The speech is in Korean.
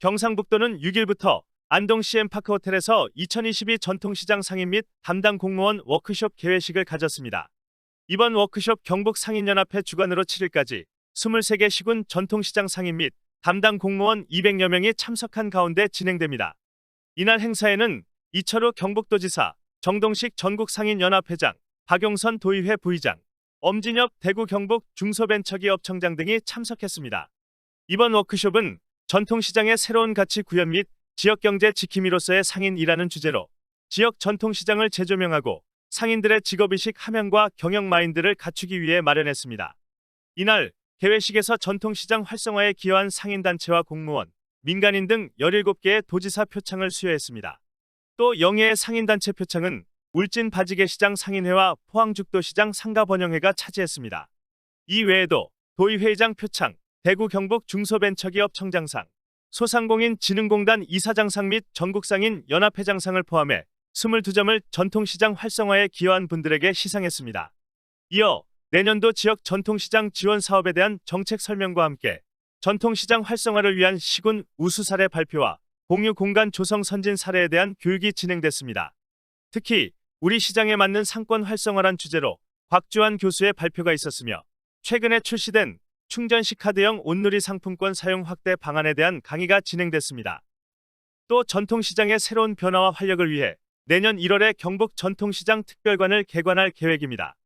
경상북도는 6일부터 안동 CM파크 호텔에서 2022 전통시장 상인 및 담당 공무원 워크숍 개회식을 가졌습니다. 이번 워크숍 경북 상인연합회 주관으로 7일까지 23개 시군 전통시장 상인 및 담당 공무원 200여 명이 참석한 가운데 진행됩니다. 이날 행사에는 이철우 경북도지사, 정동식 전국상인연합회장, 박용선 도의회 부의장, 엄진엽 대구 경북 중소벤처기업청장 등이 참석했습니다. 이번 워크숍은 전통시장의 새로운 가치 구현 및 지역경제 지킴이로서의 상인이라는 주제로 지역 전통시장을 재조명하고 상인들의 직업의식 함양과 경영 마인드를 갖추기 위해 마련했습니다. 이날 개회식에서 전통시장 활성화에 기여한 상인단체와 공무원, 민간인 등 17개의 도지사 표창을 수여했습니다. 또 영예의 상인단체 표창은 울진 바지개 시장 상인회와 포항죽도 시장 상가 번영회가 차지했습니다. 이 외에도 도의회의장 표창, 대구 경북 중소벤처기업 청장상, 소상공인 진흥공단 이사장상 및 전국상인 연합회장상을 포함해 22점을 전통시장 활성화에 기여한 분들에게 시상했습니다. 이어 내년도 지역 전통시장 지원 사업에 대한 정책 설명과 함께 전통시장 활성화를 위한 시군 우수 사례 발표와 공유 공간 조성 선진 사례에 대한 교육이 진행됐습니다. 특히 우리 시장에 맞는 상권 활성화란 주제로 곽주환 교수의 발표가 있었으며 최근에 출시된 충전식 카드형 온누리 상품권 사용 확대 방안에 대한 강의가 진행됐습니다. 또 전통시장의 새로운 변화와 활력을 위해 내년 1월에 경북 전통시장 특별관을 개관할 계획입니다.